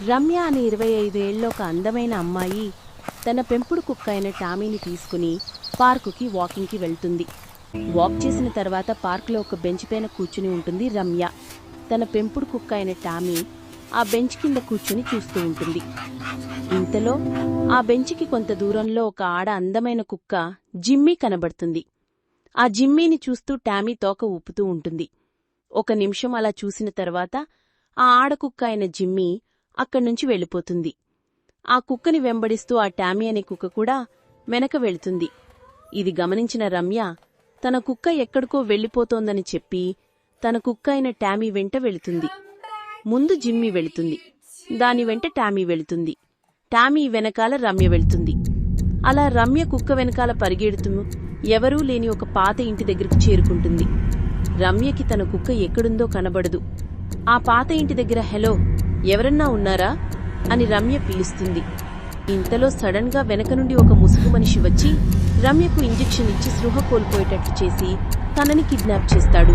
రమ్య అనే ఇరవై ఐదేళ్ళ ఒక అందమైన అమ్మాయి తన పెంపుడు కుక్క అయిన టామీని తీసుకుని పార్కుకి వాకింగ్కి వెళ్తుంది. వాక్ చేసిన తర్వాత పార్కులో ఒక బెంచ్ పైన కూర్చుని ఉంటుంది రమ్య. తన పెంపుడు కుక్క అయిన టామీ ఆ బెంచ్ కింద కూర్చుని చూస్తూ ఉంటుంది. ఇంతలో ఆ బెంచ్కి కొంత దూరంలో ఒక ఆడ అందమైన కుక్క జిమ్మీ కనబడుతుంది. ఆ జిమ్మీని చూస్తూ టామీ తోక ఊపుతూ ఉంటుంది. ఒక నిమిషం అలా చూసిన తర్వాత ఆ ఆడకుక్క అయిన జిమ్మీ అక్కడ్నుంచి వెళ్ళిపోతుంది. ఆ కుక్కని వెంబడిస్తూ ఆ టామీ అనే కుక్క కూడా వెనక వెళుతుంది. ఇది గమనించిన రమ్య తన కుక్క ఎక్కడికో వెళ్ళిపోతోందని చెప్పి తన కుక్క అయిన టామీ వెంట వెళుతుంది. ముందు జిమ్మి వెళుతుంది. దాని వెంట టామీ వెళుతుంది. టామీ వెనకాల రమ్య వెళుతుంది. అలా రమ్య కుక్క వెనకాల పరిగెడుతూ ఎవరూ లేని ఒక పాత ఇంటి దగ్గరకు చేరుకుంటుంది. రమ్యకి తన కుక్క ఎక్కడుందో కనబడదు. ఆ పాత ఇంటి దగ్గర హలో ఎవరన్నా ఉన్నారా? అని రమ్య పిలుస్తుంది. ఇంతలో సడన్గా వెనక నుండి ఒక ముసుగు మనిషి వచ్చి రమ్యకు ఇంజెక్షన్ ఇచ్చి స్పృహ కోల్పోయేటట్టు చేసి తనని కిడ్నాప్ చేస్తాడు.